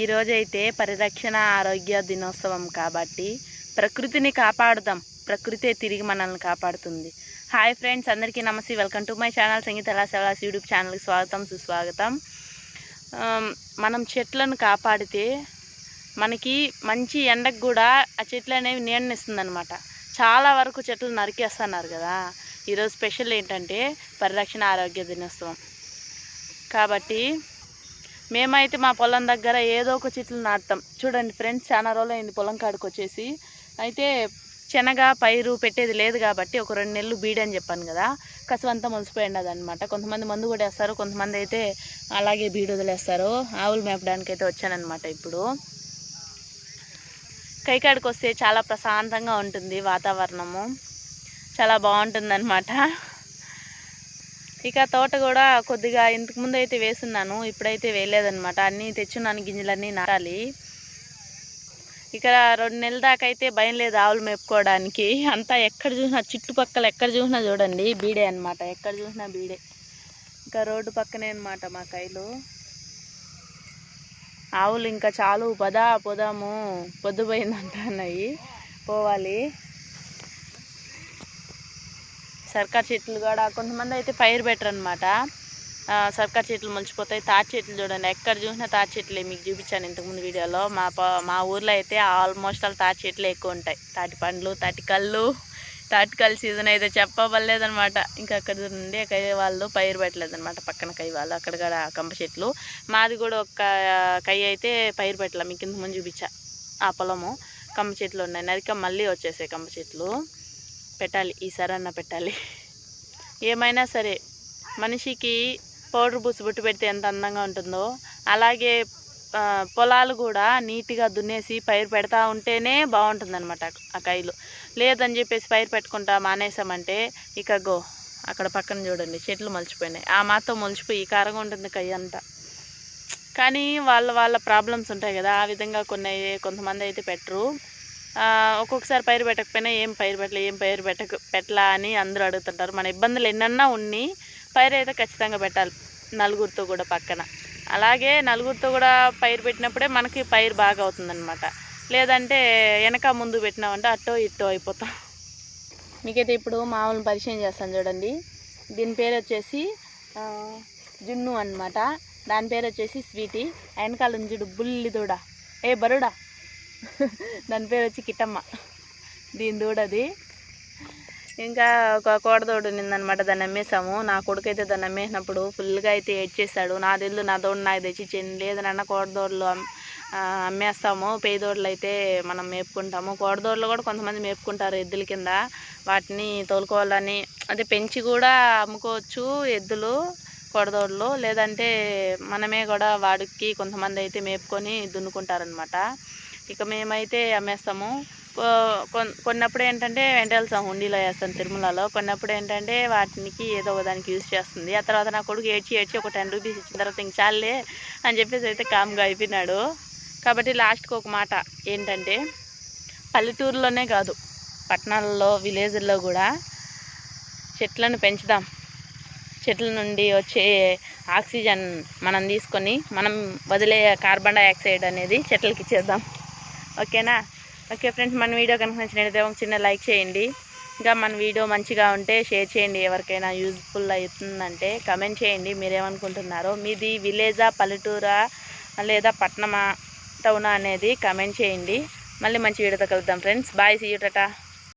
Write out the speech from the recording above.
ఈరోజైతే పరిరక్షణ ఆరోగ్య దినోత్సవం కాబట్టి ప్రకృతిని కాపాడుదాం. ప్రకృతే తిరిగి మనల్ని కాపాడుతుంది. హాయ్ ఫ్రెండ్స్ అందరికీ నమస్తే. Welcome to my channel Sangeetha Kalasala YouTube ఛానల్కి స్వాగతం సుస్వాగతం. Um, మనం చెట్లను కాపాడితే మనకి మంచి ఎండకు కూడా ఆ చెట్లు అనేవి నీడనిస్తుందనమాట చాలా వరకు చెట్లు నరికేస్తున్నారు కదా. ఈరోజు స్పెషల్ ఏంటంటే పరిరక్షణ ఆరోగ్య దినోత్సవం. కాబట్టి మేమైతే మా పొలం దగ్గర ఏదో ఒక చెట్లు నాటుతాం. చూడండి ఫ్రెండ్స్ చాలా రోజులు అయింది పొలం కాడికి వచ్చేసి అయితే శనగ పైరు పెట్టేది లేదు కాబట్టి ఒక రెండు నెలలు బీడని అని చెప్పాను కదా. కసవంతా మునిసిపోయినది అనమాట కొంతమంది మందు కూడా వేస్తారు కొంతమంది అయితే అలాగే బీడు వదిలేస్తారు. ఆవులు మేపడానికి అయితే వచ్చానమాట ఇప్పుడు. కైకాడికి వస్తే చాలా ప్రశాంతంగా ఉంటుంది వాతావరణము. చాలా బాగుంటుంది ఇక తోట కూడా కొద్దిగా ఇంతకు ముందు అయితే వేసున్నాను ఇప్పుడైతే వేయలేదనమాట అన్నీ తెచ్చున్నాను గింజలన్నీ నాటాలి. ఇక రెండు నెలల దాకా అయితే భయం లేదు ఆవులు మేపుకోవడానికి. అంతా ఎక్కడ చూసినా చుట్టుపక్కల ఎక్కడ చూసినా చూడండి బీడే అన్నమాట. ఎక్కడ చూసినా బీడే. ఇంకా రోడ్డు పక్కనే అనమాట మా కైలు. ఆవులు ఇంకా చాలు పదా పోదాము పొద్దుపోయిందంట అన్నాయి పోవాలి. సర్కార్ చెట్లు కూడా కొంతమంది అయితే పైరు పెట్టరు అనమాట సర్కార్ చెట్లు మొలిచిపోతాయి. తాటి చెట్లు చూడండి. ఎక్కడ చూసినా తాటి చెట్లే మీకు చూపించాను ఇంతకుముందు వీడియోలో. మా మా ఊర్లో అయితే ఆల్మోస్ట్ ఆల్ తాటి చెట్లు ఎక్కువ ఉంటాయి. తాటి పండ్లు తాటి కళ్ళు తాటి కళ్ళు సీజన్ అయితే చెప్పవలేదనమాట ఇంకా అక్కడ నుండి కై వాళ్ళు పైరు పెట్టలేదనమాట పక్కన కై వాళ్ళు అక్కడ కూడా కంప చెట్లు. మాది కూడా ఒక కై అయితే పైరు పెట్టలే. మీకు ఇంతకుముందు ముందు చూపించా. ఆ పొలము కంప చెట్లు ఉన్నాయి. నరిక మళ్ళీ వచ్చేసాయి కంప చెట్లు. పెట్టాలి ఈసారి పెట్టాలి. ఏమైనా సరే మనిషికి పౌడర్ పూసి బొట్టు పెడితే ఎంత అందంగా ఉంటుందో అలాగే పొలాలు కూడా నీట్గా దున్నేసి పైరు పెడతా ఉంటేనే బాగుంటుంది అనమాట ఆ కాయలు. లేదని చెప్పేసి పైరు పెట్టుకుంటా మానేసామంటే ఇక గో అక్కడ పక్కన చూడండి చెట్లు మొలిచిపోయినాయి. ఆ మాతో మొలిచిపోయి ఈ కారంగా ఉంటుంది కయ్య అంతా. కానీ వాళ్ళ వాళ్ళ ప్రాబ్లమ్స్ ఉంటాయి కదా ఆ విధంగా కొన్ని కొంతమంది అయితే పెట్టరు. ఒక్కొక్కసారి పైరు పెట్టకపోయినా ఏం పైరు పెట్టలే ఏం పైరు పెట్టక పెట్టలా అని అందరూ అడుగుతుంటారు. మన ఇబ్బందులు ఎన్నన్నా ఉన్ని పైరు అయితే ఖచ్చితంగా పెట్టాలి నలుగురితో కూడా పక్కన. అలాగే నలుగురితో కూడా పైరు పెట్టినప్పుడే మనకి పైరు బాగా అవుతుందన్నమాట. లేదంటే వెనక ముందు పెట్టినామంటే అట్టో ఇట్టో అయిపోతాం. మీకైతే ఇప్పుడు మామూలు పరిచయం చేస్తాను చూడండి. దీని పేరు వచ్చేసి జున్ను అనమాట దాని పేరు వచ్చేసి స్వీటీ. వెనకాల నుంచి చూడు బుల్లి దూడ. ఏ బరుడా? దాని పేరు వచ్చి కిట్టమ్మ దీని దూడది. ఇంకా ఒక కోడదోడు నిందనమాట దాన్ని అమ్మేసాము నా కొడుకు అయితే దాన్ని అమ్మేసినప్పుడు ఫుల్గా అయితే ఏడ్చేస్తాడు నా తెల్లు నా దోడు నాకు తెచ్చి ఇచ్చేయండి లేదు నాన్న కోడదోడులు అమ్మేస్తాము. పేదోడులు అయితే మనం మేపుకుంటాము. కోడదోడులు కూడా కొంతమంది మేపుకుంటారు ఎద్దుల కింద. వాటిని తోలుకోవాలని అదే పెంచి కూడా అమ్ముకోవచ్చు ఎద్దులు కొడదోళ్ళు లేదంటే మనమే కూడా వాడికి కొంతమంది అయితే మేపుకొని దున్నుకుంటారనమాట. ఇక మేమైతే అమ్మేస్తాము. కొ- కొన్నప్పుడు ఏంటంటే వెంటల్సాం హుండీలో వేస్తాం తిరుమలలో. కొన్నప్పుడు ఏంటంటే వాటికి ఏదో దానికి యూజ్ చేస్తుంది. ఆ తర్వాత నా కొడుకు ఏడ్చి ఏడ్చి ఒక టెన్ రూపీస్ ఇచ్చిన తర్వాత ఇంక చాలే అని చెప్పేసి అయితే కామ్గా అయిపోయినాడు. కాబట్టి లాస్ట్కి ఒక మాట ఏంటంటే పల్లెటూరులోనే కాదు పట్టణాలలో విలేజ్ల్లో కూడా చెట్లను పెంచుదాం. చెట్ల నుండి వచ్చే ఆక్సిజన్ మనం తీసుకొని మనం వదిలే కార్బన్ డైఆక్సైడ్ అనేది చెట్లకి ఇచ్చేద్దాం. ఓకేనా? ఓకే ఫ్రెండ్స్ మన వీడియో కనుక నచ్చినట్లయితే ఒక చిన్న లైక్ చేయండి. ఇంకా మన వీడియో మంచిగా ఉంటే షేర్ చేయండి. ఎవరికైనా యూజ్ఫుల్ అవుతుందంటే కమెంట్ చేయండి. మీరేమనుకుంటున్నారో మీది విలేజా పల్లెటూరా లేదా పట్టణమా టౌనా అనేది కమెంట్ చేయండి. మళ్ళీ మంచి వీడియోతో కలుద్దాం ఫ్రెండ్స్. Bye see you